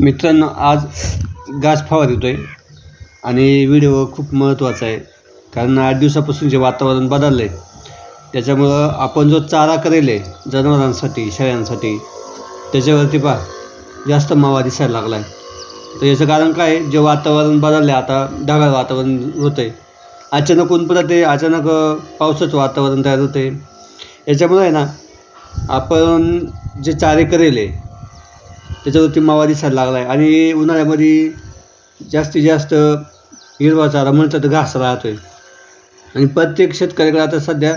मित्रांनो आज घास फवारतो आहे आणि व्हिडिओ खूप महत्त्वाचा आहे. कारण आठ दिवसापासून जे वातावरण बदललं आहे त्याच्यामुळं आपण जो चारा करेल आहे जनावरांसाठी शेळ्यांसाठी त्याच्यावरती पहा जास्त मावा दिसायला लागला आहे तर याचं कारण काय आहे? जे वातावरण बदललं आहे आता ढगाळ वातावरण होतं आहे अचानक ऊन पडत आहे अचानक पावसाचं वातावरण तयार होतं आहे याच्यामुळं आहे ना आपण जे चारे करेल आहे त्याच्यावरती मावा दिसायला लागला आहे आणि उन्हाळ्यामध्ये जास्तीत जास्त हिरवा चारा म्हणतात तर घास राहतो आहे आणि प्रत्येक शेतकऱ्याकडे आता सध्या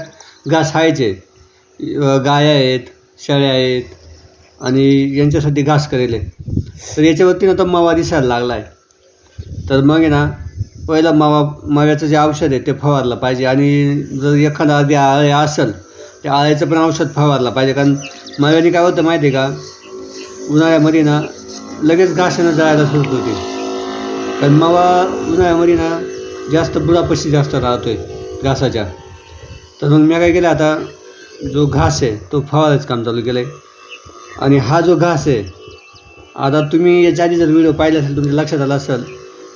घास आहेच आहे. गाया आहेत शेळ्या आहेत आणि यांच्यासाठी घास करेल आहे. तर याच्यावरती ना मावा दिसायला लागला आहे तर मग आहे ना पहिला मावा माव्याचं जे औषध आहे ते फवारलं पाहिजे. आणि जर एखादा आधी आळे असेल त्या आळ्याचं पण औषध फवारलं पाहिजे. कारण माव्याने काय होतं माहिती आहे का? उन्हाळ्यामध्ये ना लगेच घासानं जळायला सुरू होते कारण मावा उन्हाळ्यामध्ये ना जास्त बुडापशी जास्त राहतो आहे घासाच्या. तर मग मी काय केलं आता जो घास आहे तो फवारायचं काम चालू केलं आहे आणि हा जो घास आहे आता तुम्ही याच्या आधी जर व्हिडिओ पाहिला असेल तुमच्या लक्षात आला असेल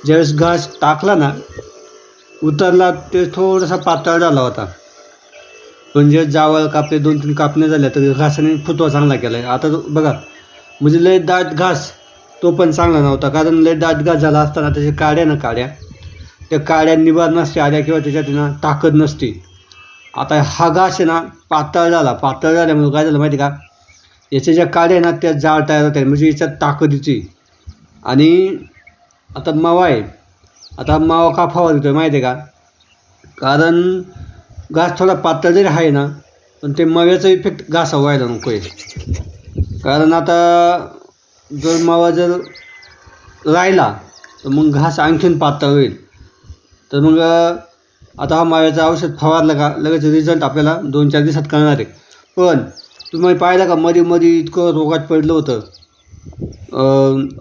ज्यावेळेस घास टाकला ना उतरला ते थोडासा पातळ झाला होता. पण जे जावळ कापले दोन तीन कापण्या झाल्या तर घासाने फुतवा चांगला केला आहे आता तो- बघा म्हणजे लय दाट घास. तो पण चांगला नव्हता. कारण लय दाट घास झाला असताना त्याच्या काड्या ना काड्या. त्या काड्या निवार नसते आल्या किंवा त्याच्यात ना ताकद नसते. आता हा घास आहे ना पातळ झाला. पातळ झाल्यामुळे काय झालं माहिती का? याच्या ज्या काड्या आहे ना त्या जाळ तयार होत्या. म्हणजे याच्यात ताकदीची. आणि आता मावा आहे. आता मावा का फवारतो आहे माहिती आहे का? कारण घास थोडा पातळ जरी आहे ना पण ते मव्याचा इफेक्ट घासा व्हायला नको आहे. कारण आता जर मावा जर राहिला तर मग घास आणखीन पातळ होईल. तर मग आता हा माव्याचं औषध फवारलं का लगेच रिझल्ट आपल्याला दोन चार दिवसात कळणार आहे. पण तुम्ही पाहिलं का मध्ये मध्ये इतकं रोगात पडलं होतं.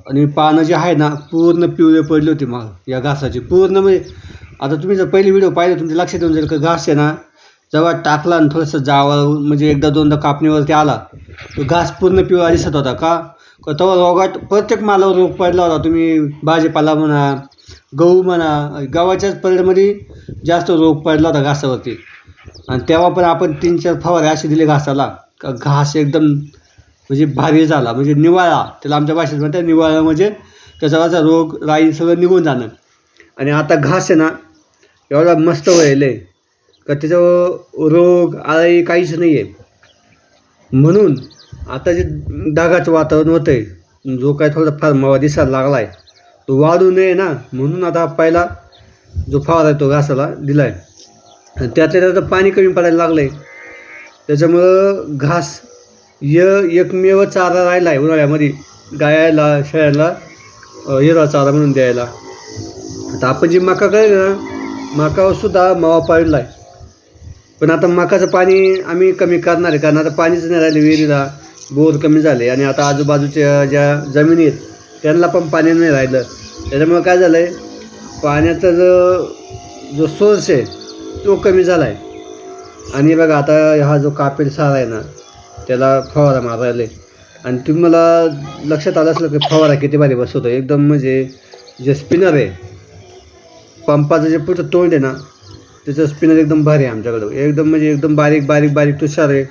आणि पानं जे आहे ना पूर्ण पिवळे पडले होते मग या घासाचे. पूर्ण म्हणजे आता तुम्ही जर पहिले व्हिडिओ पाहिले तुमच्या लक्षात येऊन जाईल का घास आहे ना जेव्हा टाकला आणि थोडंसं जावं म्हणजे एकदा दोनदा कापणीवरती आला तो घास पूर्ण पिवळा दिसत होता का? तेव्हा रोगात प्रत्येक मालावर रोग पडला होता. तुम्ही भाजीपाला म्हणा गहू म्हणा गव्हाच्याच परिणामध्ये जास्त रोग पडला होता घासावरती. आणि तेव्हा पण आपण तीन चार फवारे असे दिले घासाला. का घास एकदम म्हणजे भारी झाला म्हणजे निवाळा. त्याला आमच्या भाषेत म्हणतात निवाळा म्हणजे त्याचा रोग राई सगळं निघून जाणं. आणि आता घास आहे ना एवढा मस्त व्हायला आहे. का त्याच्यावर रोग आळी काहीच नाही आहे म्हणून आता जे डागाचं वातावरण होतं आहे जो काय थोडा फार मावा दिसायला लागला आहे तो वाढू नये ना. म्हणून आता पहिला जो फवारा आहे तो घासाला दिला आहे आणि त्यातल्या त्यात पाणी कमी पडायला लागलं आहे त्याच्यामुळं घास य एकमेव चारा राहिला आहे उन्हाळ्यामध्ये. गायाला शेळ्याला हिरवा चारा म्हणून द्यायला. आता आपण जी मका करेल ना मकावर सुद्धा मावा पाडला आहे पण आता मकाचं पाणी आम्ही कमी करणार आहे कारण आता पाणीच नाही राहिले विहिरीला. बोर कमी झाले आणि आता आजूबाजूच्या ज्या जमिनी आहेत त्यांना पण पाणी नाही राहिलं. त्याच्यामुळं काय झालं आहे पाण्याचा जो जो सोर्स आहे तो कमी झाला आहे आणि बघा आता हा जो कापेल सारा आहे ना त्याला फवारा मारायला आणि तुम्हाला लक्षात आलं असलं की फवारा किती भारी बसवतो एकदम म्हणजे जे स्पिनर आहे पंपाचं जे पुढचं तोंड आहे ना त्याचं स्पिनर एकदम भारी आहे आमच्याकडं. एकदम म्हणजे एकदम बारीक बारीक बारीक तुषार आहे.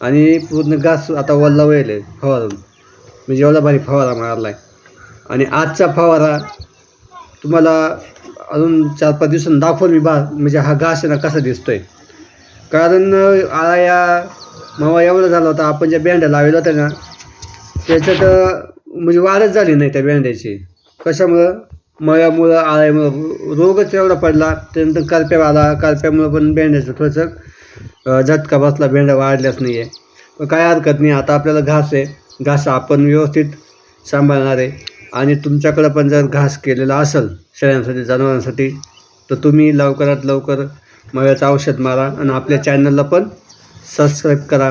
आणि पूर्ण घास आता वल्ला वेळ आहे फवारून. म्हणजे एवढा भारी फवारा मारला आहे आणि आजचा फवारा तुम्हाला अजून चार पाच दिवसांनी दाखवून मी बा म्हणजे हा घास आहे ना कसा दिसतोय. कारण आळ्या मावा एवढा झाला होता आपण ज्या बँड्या लावल्या होत्या ना त्याच्यात म्हणजे वाढच झाली नाही त्या बँड्याची कशामुळं? मळ्यामुळं आळ्यामुळं रोगच एवढा पडला त्यानंतर करप्या आला. करप्यामुळं पण भेंड्याचं थोडंसं झटका बसला भेंड्या वाढल्याच नाही आहे पण काय हरकत नाही आता आपल्याला घास आहे. घास आपण व्यवस्थित सांभाळणार आहे. आणि तुमच्याकडं पण जर घास केलेला असेल शेळ्यांसाठी जनावरांसाठी तर तुम्ही लवकरात लवकर मव्याचं औषध मारा आणि आपल्या चॅनलला पण सबस्क्राईब करा.